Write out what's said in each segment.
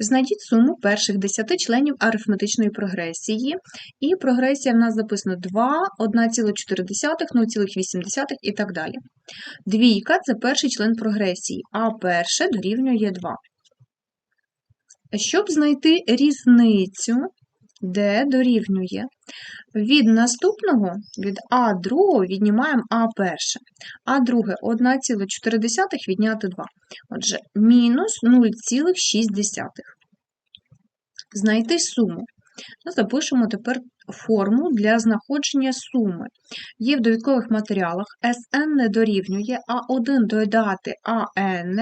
Знайдіть суму перших 10 членів арифметичної прогресії. І прогресія в нас записана 2, 1,4, 0,8 і так далі. Двійка це перший член прогресії, а перше дорівнює 2. Щоб знайти різницю, де дорівнює, від наступного, від А другого віднімаємо А перше, а друге 1,4 відняти 2. Отже, мінус 0,6. Знайти суму. Ну, Запишемо тепер форму для знаходження суми. Є в довідкових матеріалах Sn не дорівнює А1 додати АН,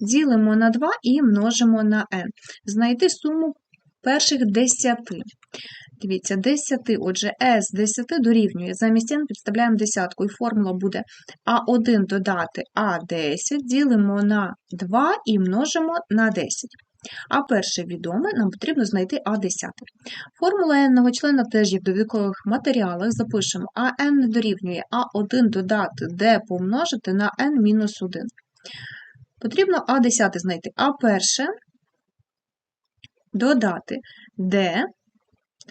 ділимо на 2 і множимо на n. Знайти суму перших 10. Дивіться, 10, отже, S 10 дорівнює. Замість n підставляємо десятку, і формула буде А1 додати А10, ділимо на 2 і множимо на 10. А перше відоме, нам потрібно знайти А10. Формула n члена теж є в довідкових матеріалах. Запишемо а n дорівнює А1 додати d помножити на n-1. Потрібно А10 знайти. А перше додати d,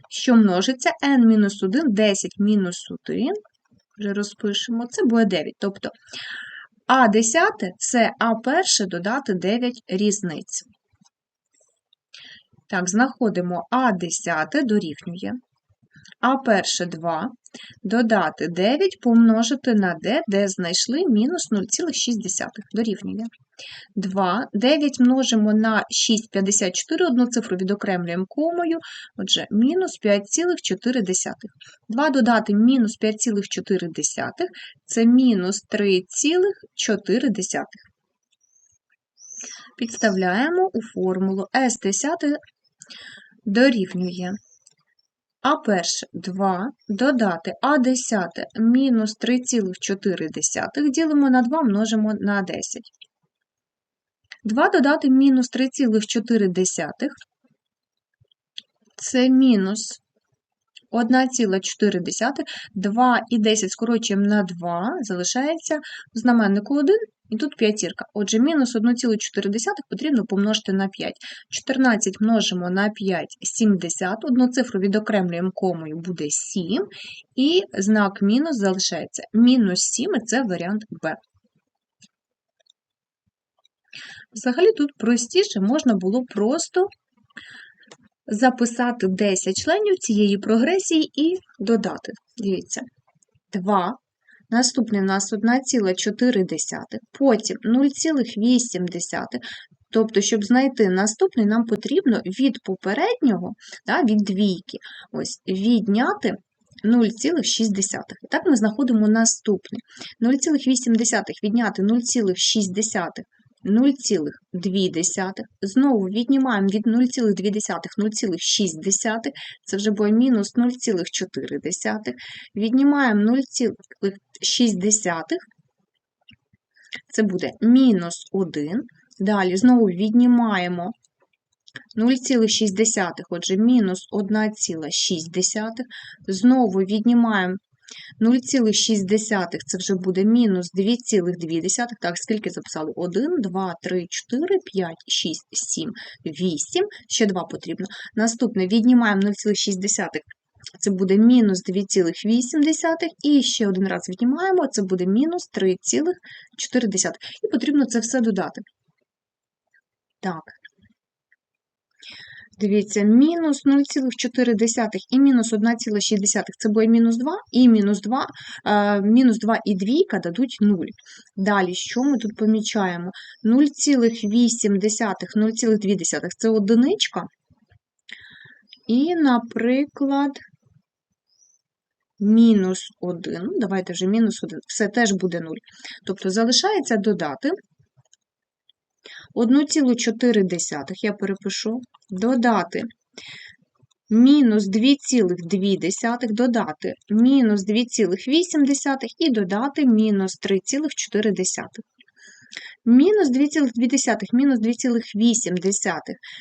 що множиться n-1, 10 мінус 1, вже розпишемо, це буде 9. Тобто А10 це А1 додати 9 різниць. Так, знаходимо А10 дорівнює. А перше 2, додати 9, помножити на d, де знайшли мінус 0,6 дорівнює. 2, 9 множимо на 6,54, одну цифру відокремлюємо комою, отже, мінус 5,4. 2 додати мінус 5,4 це мінус 3,4. Підставляємо у формулу S10 дорівнює. А перше 2 додати А десяте мінус 3,4 ділимо на 2 множимо на 10. 2 додати мінус 3,4 це мінус 1,4, 2 і 10 скорочуємо на 2, залишається в знаменнику 1 і тут п'ятірка. Отже, мінус 1,4 потрібно помножити на 5. 14 множимо на 5 70, одну цифру відокремлюємо комою, буде 7, і знак мінус залишається. Мінус 7 це варіант Б. Взагалі тут простіше можна було просто записати 10 членів цієї прогресії і додати. Дивіться, 2. Наступний у нас 1,4, потім 0,8. Тобто, щоб знайти наступний, нам потрібно від попереднього, да, від двійки, ось, відняти 0,6. І так ми знаходимо наступний. 0,8 відняти 0,6 0,2. Знову віднімаємо від 0,2 0,6, це вже буде мінус 0,4. Віднімаємо 0,6, це буде мінус 1. Далі знову віднімаємо 0,6, отже, мінус 1,6. Знову віднімаємо 0,6 це вже буде мінус 2,2. Так, скільки записали? 1, 2, 3, 4, 5, 6, 7, 8. Ще 2 потрібно. Наступне віднімаємо 0,6. Це буде мінус 2,8. І ще один раз віднімаємо, це буде мінус 3,4. І потрібно це все додати. Так, Дивіться, мінус 0,4 і мінус 1,6 це буде мінус 2, і мінус 2 мінус 2 і двійка дадуть 0. Далі, що ми тут помічаємо? 0,8, 0,2 це одиничка. І, наприклад, мінус 1, давайте вже мінус 1, все теж буде 0. Тобто залишається додати 1,4 я перепишу, додати мінус 2,2, додати мінус 2,8 і додати мінус 3,4. Мінус 2,2, мінус 2,8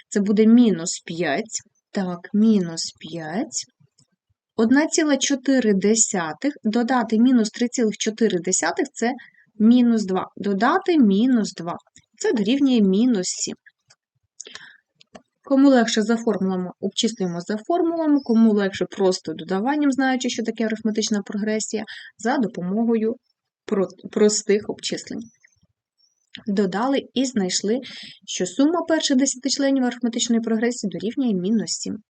це буде мінус 5. Так, мінус 5. 1,4 додати мінус 3,4 це мінус 2. Додати мінус 2. Це дорівнює мінус 7. Кому легше за формулами, обчислюємо за формулами, кому легше просто додаванням, знаючи, що таке арифметична прогресія, за допомогою простих обчислень. Додали і знайшли, що сума перших 10 членів арифметичної прогресії дорівнює мінус 7.